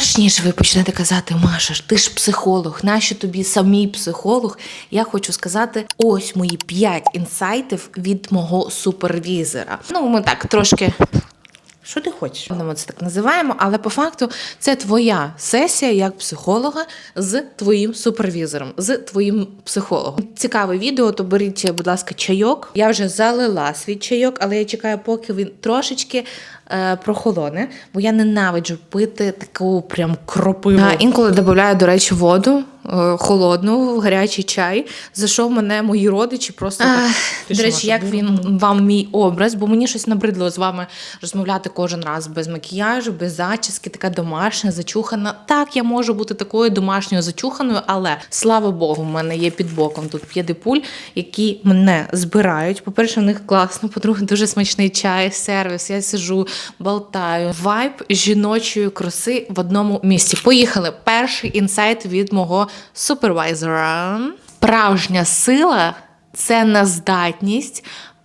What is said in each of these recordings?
Перш ніж ви почнете казати, Маша, ти ж психолог, нащо тобі самій психолог? Я хочу сказати: ось мої 5 інсайтів від мого супервізора. Ну, ми так трошки. Що ти хочеш? Ми це так називаємо, але по факту це твоя сесія як психолога з твоїм супервізором, з твоїм психологом. Цікаве відео, то беріть, будь ласка, чайок. Я вже залила свій чайок, але я чекаю, поки він трошечки прохолоне, бо я ненавиджу пити таку прям кропиву. Да, інколи додаю, до речі, воду. Е, Холодну гарячий чай, за що мене мої родичі просто так, до речі, Маша, як він вам мій образ, бо мені щось набридло з вами розмовляти кожен раз без макіяжу, без зачіски, така домашня, зачухана. Так, я можу бути такою домашньою зачуханою, але слава Богу, в мене є під боком тут п'єдипуль, які мене збирають. По-перше, в них класно, по-друге, дуже смачний чай, сервіс. Я сижу, болтаю. Вайб жіночої краси в одному місці. Поїхали. Перший інсайт від мого супервайзера. Справжня сила це нездатність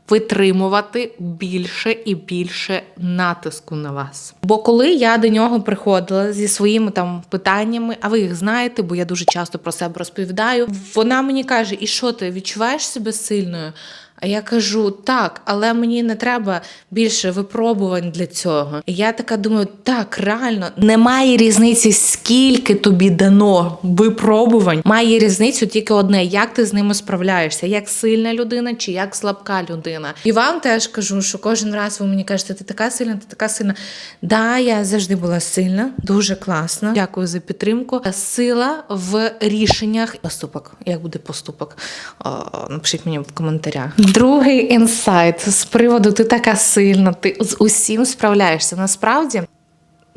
витримувати більше і більше натиску на вас. Бо коли я до нього приходила зі своїми там питаннями, а ви їх знаєте, бо я дуже часто про себе розповідаю. Вона мені каже: І що ти відчуваєш себе сильною? А я кажу, так, але мені не треба більше випробувань для цього. І я така думаю, так, реально, немає різниці, скільки тобі дано випробувань. Має різницю тільки одне: як ти з ними справляєшся, як сильна людина чи як слабка людина. І вам теж кажу, що кожен раз ви мені кажете, ти така сильна, ти така сильна. Да, я завжди була сильна, дуже класна. Дякую за підтримку. Сила в рішеннях. Поступок. Як буде поступок? О, напишіть мені в коментарях. Другий інсайт з приводу ти така сильна, ти з усім справляєшся. Насправді.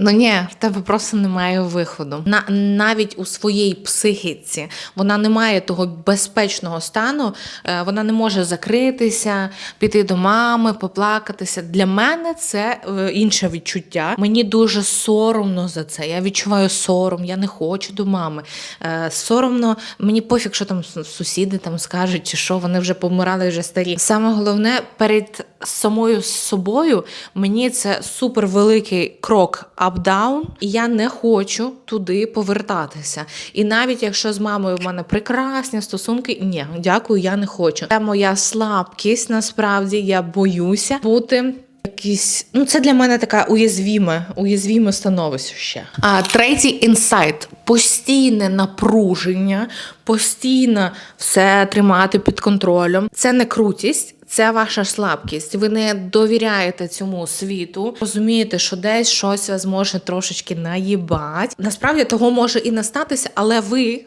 Ну ні, в тебе просто немає виходу. На навіть у своїй психіці вона не має того безпечного стану, е, вона не може закритися, піти до мами, поплакатися. Для мене це е, інше відчуття. Мені дуже соромно за це. Я відчуваю сором, я не хочу до мами. Е, Соромно, мені пофіг, що там сусіди там скажуть, чи що вони вже помирали, вже старі. Саме головне перед самою собою мені це супер великий крок ап-даун, і я не хочу туди повертатися. І навіть якщо з мамою в мене прекрасні стосунки, ні, дякую, я не хочу. Це моя слабкість. Насправді я боюся бути. Якісь, ну це для мене така уязвіме, уязвіме становище. А третій інсайт постійне напруження, постійно все тримати під контролем. Це не крутість. Це ваша слабкість. Ви не довіряєте цьому світу, розумієте, що десь щось вас може трошечки наїбати. Насправді того може і не статися, але ви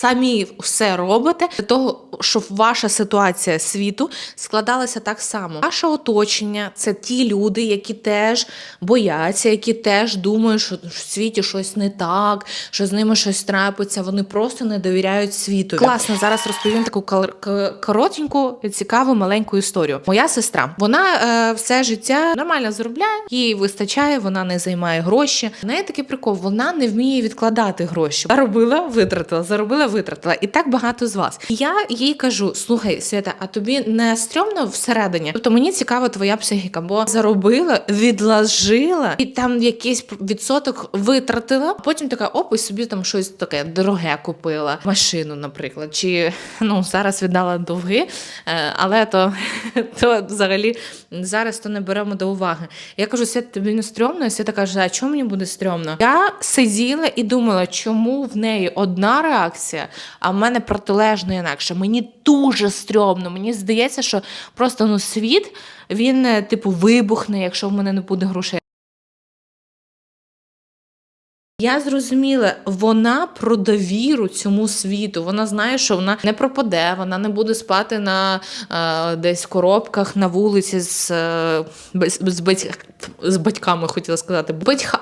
самі все робите для того, щоб ваша ситуація світу складалася так само. Ваше оточення це ті люди, які теж бояться, які теж думають, що в світі щось не так, що з ними щось трапиться. Вони просто не довіряють світу. Класно, зараз розповім таку кор- коротеньку, цікаву маленьку історію. Моя сестра, вона е, все життя нормально заробляє, їй вистачає, вона не займає гроші. В неї такий прикол, вона не вміє відкладати гроші. Заробила, витратила, заробила, витратила. І так багато з вас. Я їй кажу: слухай, Свята, а тобі не стрьомно всередині? Тобто мені цікава твоя психіка, бо заробила, відложила і там якийсь відсоток витратила. Потім така оп, і собі там щось таке дороге купила, машину, наприклад, чи ну зараз віддала довги, е, але то, то взагалі зараз то не беремо до уваги. Я кажу, Свята, тобі не стрьомно? І Свята каже, а чому мені буде стрьомно? Я сиділа і думала, чому в неї одна реакція, а в мене протилежно інакше. Мені дуже стрьомно. Мені здається, що просто ну світ він е, типу вибухне, якщо в мене не буде грошей. Я зрозуміла, вона про довіру цьому світу. Вона знає, що вона не пропаде, вона не буде спати на е, десь коробках на вулиці з, е, з, бать- з батьками, хотіла сказати. Батьха.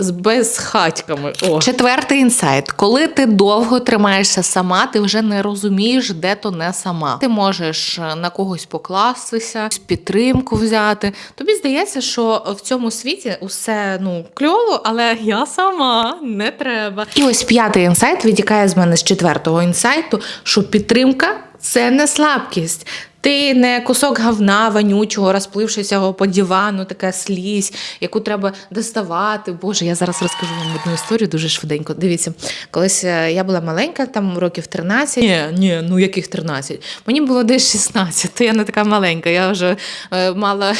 З безхатьками. О. Четвертий інсайт. Коли ти довго тримаєшся сама, ти вже не розумієш, де то не сама. Ти можеш е, на когось покластися, підтримку взяти. Тобі здається, що в цьому світі усе ну кльово, але я сама не треба. І ось п'ятий інсайт витікає з мене з четвертого інсайту, що підтримка це не слабкість. Ти не кусок говна вонючого, розплившися по дивану, така слізь, яку треба доставати. Боже, я зараз розкажу вам одну історію дуже швиденько. Дивіться, колись е, я була маленька, там років 13. Ні, ні, ну яких 13? Мені було десь 16, то я не така маленька, я вже е, мала.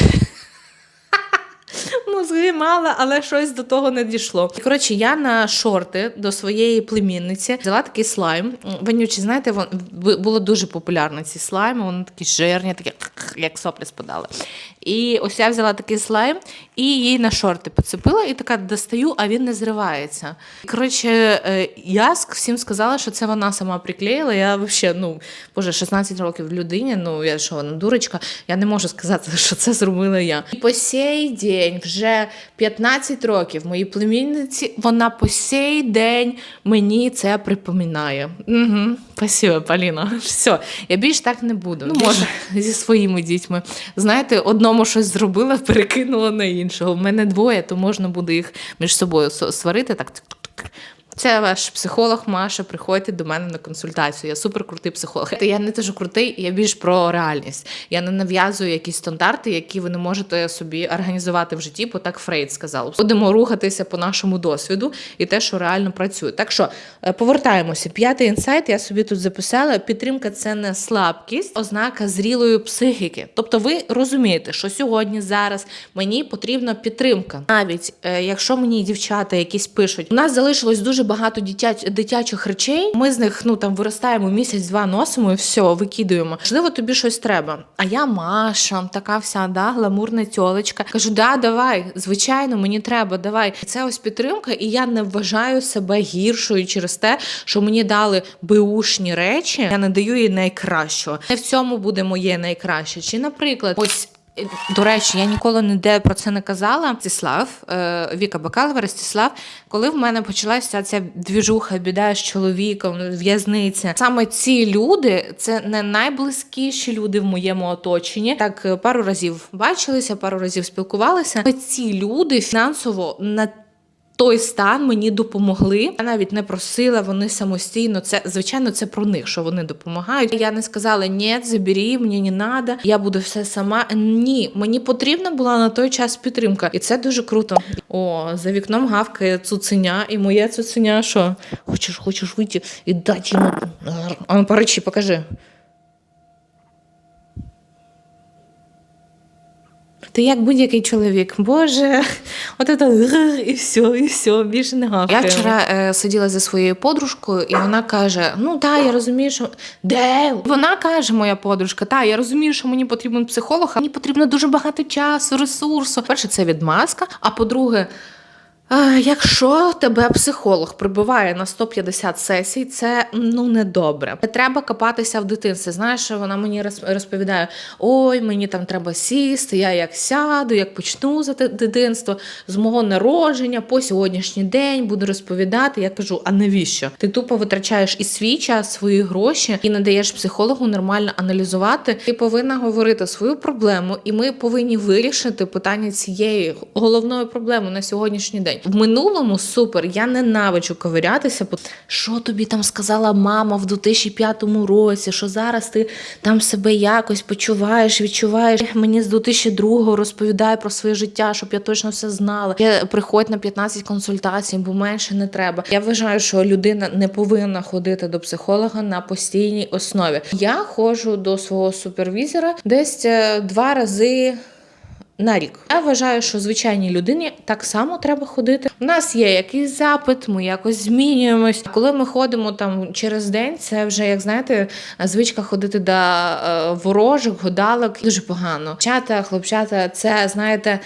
Мозги мала, але щось до того не дійшло. І, Коротше, я на шорти до своєї племінниці взяла такий слайм. Вонючий, знаєте, вон було дуже популярно ці слайми, вони такі жирні, такі як соплі спадали. І ось я взяла такий слайм і її на шорти поцепила, і така достаю, а він не зривається. Коротше, е, я всім сказала, що це вона сама приклеїла. Я взагалі, ну, боже, 16 років людині, ну я що, вона дурочка, я не можу сказати, що це зробила я. І по сей день, вже 15 років, моїй племінниці, вона по сей день мені це припоминає. Угу. Спасибо, Поліна. Все, я більш так не буду. Ну, може, зі своїми дітьми. Знаєте, одному щось зробила, перекинула на іншого. В мене двоє, то можна буде їх між собою сварити так. Це ваш психолог Маша. Приходьте до мене на консультацію. Я супер крутий психолог. Я не те, що крутий, я більш про реальність. Я не нав'язую якісь стандарти, які ви не можете собі організувати в житті, бо так Фрейд сказав. Будемо рухатися по нашому досвіду і те, що реально працює. Так що е, повертаємося. П'ятий інсайт. Я собі тут записала. Підтримка це не слабкість, ознака зрілої психіки. Тобто, ви розумієте, що сьогодні, зараз мені потрібна підтримка. Навіть е, якщо мені дівчата якісь пишуть, у нас залишилось дуже багато дитяч, дитячих речей. Ми з них ну там виростаємо місяць-два носимо і все, викидуємо. Можливо, тобі щось треба. А я Маша, така вся да, гламурна тьолечка. Кажу, да, давай, звичайно, мені треба, давай. Це ось підтримка, і я не вважаю себе гіршою через те, що мені дали беушні речі. Я не даю їй найкращого. Не в цьому буде моє найкраще. Чи, наприклад, ось. До речі, я ніколи ніде про це не казала. Ростислав, е, Віка Бакалова, Ростислав, коли в мене почалася ця двіжуха, біда з чоловіком, в'язниця. Саме ці люди це не найблизькіші люди в моєму оточенні. Так е, пару разів бачилися, пару разів спілкувалися. Ці люди фінансово на той стан мені допомогли. Я навіть не просила, вони самостійно. Це звичайно, це про них, що вони допомагають. Я не сказала ні, забері, мені не треба, я буду все сама. Ні, мені потрібна була на той час підтримка, і це дуже круто. О, за вікном гавкає цуценя, і моє цуценя, що хочеш, хочеш вийти і дати йому. А ну поречі, покажи. Ти як будь-який чоловік, боже, от це і все, і все, більше не гавкає. Я вчора е, сиділа зі своєю подружкою, і вона каже: Ну так, я розумію, що де вона каже, моя подружка, та я розумію, що мені потрібен психолог, а мені потрібно дуже багато часу, ресурсу. Перше, це відмазка. А по-друге, Якщо тебе психолог прибиває на 150 сесій, це ну не добре. Треба копатися в дитинстві. Знаєш, вона мені роз- розповідає: ой, мені там треба сісти, я як сяду, як почну за те- дитинство з мого народження по сьогоднішній день буду розповідати. Я кажу: а навіщо? Ти тупо витрачаєш і свій час, свої гроші і не даєш психологу нормально аналізувати. Ти повинна говорити свою проблему, і ми повинні вирішити питання цієї головної проблеми на сьогоднішній день. В минулому супер, я ненавиджу ковирятися. Що тобі там сказала мама в 2005 році? Що зараз ти там себе якось почуваєш, відчуваєш? Мені з 2002 розповідає про своє життя, щоб я точно все знала. Я приходь на 15 консультацій, бо менше не треба. Я вважаю, що людина не повинна ходити до психолога на постійній основі. Я ходжу до свого супервізора десь е, два рази. На рік я вважаю, що звичайній людині так само треба ходити. У нас є якийсь запит, ми якось змінюємось. Коли ми ходимо там через день, це вже як знаєте, звичка ходити до ворожих, годалок дуже погано. Чата, хлопчата, це знаєте.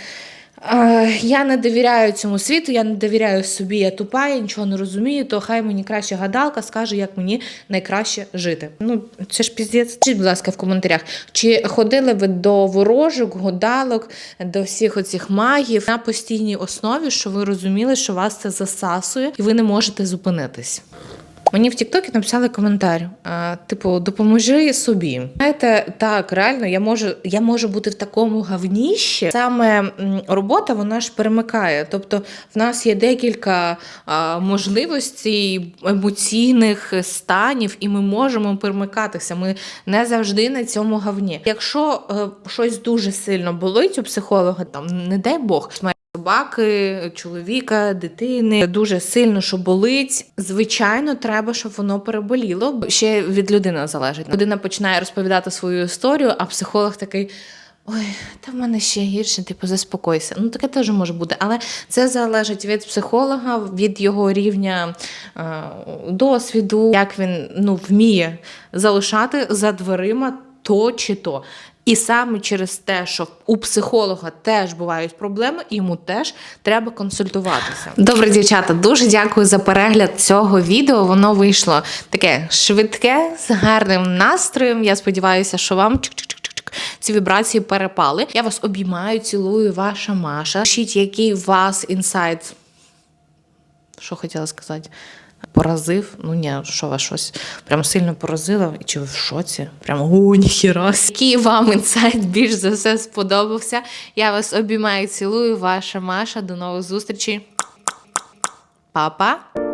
Я не довіряю цьому світу, я не довіряю собі, я тупа, я нічого не розумію, то хай мені краще гадалка скаже, як мені найкраще жити. Ну, це ж піздець. Скажіть, будь ласка, в коментарях, чи ходили ви до ворожок, гадалок, до всіх оцих магів на постійній основі, що ви розуміли, що вас це засасує, і ви не можете зупинитись. Мені в Тіктокі написали коментар, типу, допоможи собі. Знаєте, так, реально, я можу, я можу бути в такому гавніщі. Саме робота вона ж перемикає. Тобто, в нас є декілька можливостей емоційних станів, і ми можемо перемикатися. Ми не завжди на цьому гавні. Якщо е, щось дуже сильно болить у психолога, там не дай Бог, собаки, чоловіка, дитини дуже сильно, що болить. Звичайно, треба, щоб воно переболіло. Ще від людини залежить. Людина починає розповідати свою історію, а психолог такий. Ой, та в мене ще гірше, типу, заспокойся. Ну, таке теж може бути. Але це залежить від психолога, від його рівня е, досвіду, як він ну, вміє залишати за дверима то чи то. І саме через те, що у психолога теж бувають проблеми, йому теж треба консультуватися. Добре, дівчата, дуже дякую за перегляд цього відео. Воно вийшло таке швидке, з гарним настроєм. Я сподіваюся, що вам ці вібрації перепали. Я вас обіймаю, цілую, ваша Маша. Пишіть, який у вас інсайт що хотіла сказати? Поразив? Ну ні, що вас щось прям сильно поразило? Чи ви в шоці? Прям о, ніхіра. Який вам інсайт більш за все сподобався? Я вас обіймаю, цілую, ваша Маша. До нових зустрічей. Па-па!